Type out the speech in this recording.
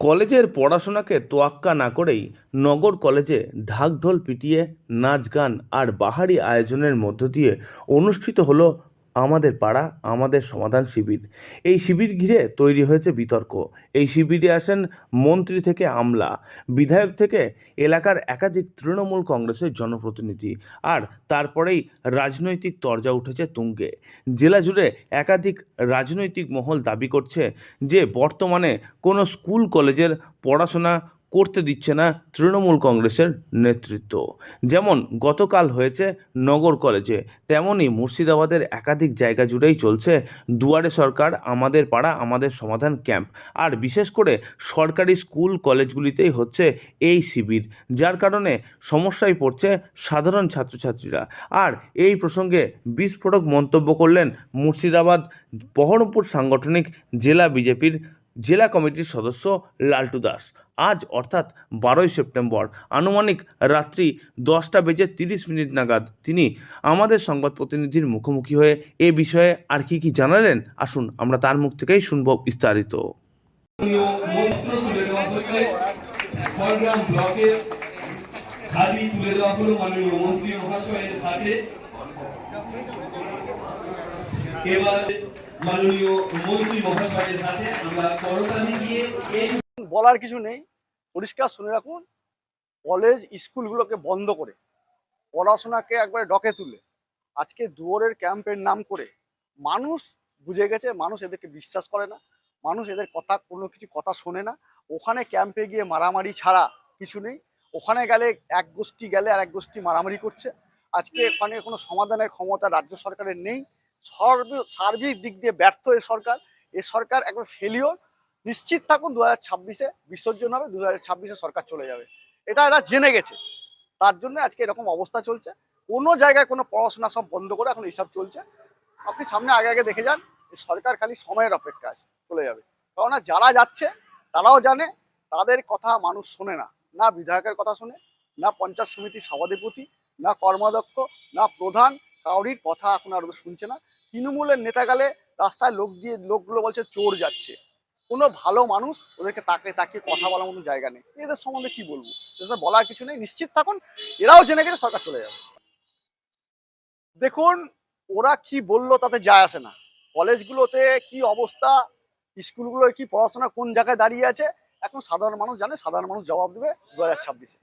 কলেজের পড়াশোনাকে তোয়াক্কা না করেই নগর কলেজে ঢাকঢোল পিটিয়ে, নাচ গান আর বাহারি আয়োজনের মধ্য দিয়ে অনুষ্ঠিত হলো আমাদের পাড়া, আমাদের সমাধান শিবির। এই শিবির ঘিরে তৈরি হয়েছে বিতর্ক। এই শিবিরে আসেন মন্ত্রী থেকে আমলা, বিধায়ক থেকে এলাকার একাধিক তৃণমূল কংগ্রেসের জনপ্রতিনিধি আর তারপরেই রাজনৈতিক তরজা উঠেছে তুঙ্গে। জেলা জুড়ে একাধিক রাজনৈতিক মহল দাবি করছে যে বর্তমানে কোনো স্কুল, কলেজের পড়াশোনা করতে দিচ্ছে না তৃণমূল কংগ্রেসের নেতৃত্ব। যেমন গতকাল হয়েছে নগর কলেজে তেমনই মুর্শিদাবাদের একাধিক জায়গা জুড়েই চলছে দুয়ারে সরকার, আমাদের পাড়া, আমাদের সমাধান ক্যাম্প। আর বিশেষ করে সরকারি স্কুল কলেজগুলিতেই হচ্ছে এই শিবির, যার কারণে সমস্যায় পড়ছে সাধারণ ছাত্রছাত্রীরা। আর এই প্রসঙ্গে বিস্ফোরক মন্তব্য করলেন মুর্শিদাবাদ বহরমপুর সাংগঠনিক জেলা বিজেপির জেলা কমিটির সদস্য লালটু দাস। আজ, অর্থাৎ বারোই সেপ্টেম্বর, আনুমানিক রাত্রি দশটা বেজে তিরিশ মিনিট নাগাদ তিনি আমাদের সংবাদ প্রতিনিধির মুখোমুখি হয়ে এ বিষয়ে আর কি কি জানালেন? আসুন, আমরা তার মুখ থেকেই শুনব বিস্তারিত। এবার বলার কিছু নেই। পরিষ্কার শুনে রাখুন, কলেজ স্কুলগুলোকে বন্ধ করে, পড়াশোনাকে একবারে ডকে তুলে, আজকে দুয়ারের ক্যাম্পের নাম করে মানুষ বুঝে গেছে, মানুষ এদেরকে বিশ্বাস করে না, মানুষ এদের কথা, কোনো কিছু কথা শোনে না। ওখানে ক্যাম্পে গিয়ে মারামারি ছাড়া কিছু নেই। ওখানে গেলে এক গোষ্ঠী গেলে আর এক গোষ্ঠী মারামারি করছে। আজকে ওখানে কোনো সমাধানের ক্ষমতা রাজ্য সরকারের নেই। সর্ব, সার্বিক দিক দিয়ে ব্যর্থ এ সরকার। এ সরকার একবার ফেলিওর নিশ্চিত থাকুন দু হাজার ছাব্বিশে বিসর্জন হবে দু হাজার ছাব্বিশে সরকার চলে যাবে। এটা এরা জেনে গেছে। তার জন্য আজকে এরকম অবস্থা চলছে। কোনো জায়গায় কোনো পড়াশোনা সব বন্ধ করে এখন এইসব চলছে। আপনি সামনে আগে আগে দেখে যান সরকার খালি সময়ের অপেক্ষা আছে, চলে যাবে। কেননা যারা যাচ্ছে, তারাও জানে, তাদের কথা মানুষ শোনে না। না বিধায়কের কথা শোনে, না পঞ্চায়েত সমিতির সভাধিপতি, না কর্মাধ্যক্ষ, না প্রধান, কাউরির কথা এখন আর শুনছে না। তৃণমূলের নেতা গেলে রাস্তায় লোক দিয়ে, লোকগুলো বলছে চোর যাচ্ছে। কোনো ভালো মানুষ ওদেরকে তাকে তাকিয়ে কথা বলার মতো জায়গা নেই। এদের সম্বন্ধে কি বলব? এদের বলার কিছু নেই। নিশ্চিত থাকুন, এরাও জেনে গেছে সরকার চলে যাবে। দেখুন, ওরা কি বলল তাতে যায় আসে না। কলেজগুলোতে কি অবস্থা? স্কুলগুলোয় কি পড়াশোনা কোন জায়গায় দাঁড়িয়ে আছে? এখন সাধারণ মানুষ জানে, সাধারণ মানুষ জবাব দেবে দু হাজার ছাব্বিশে।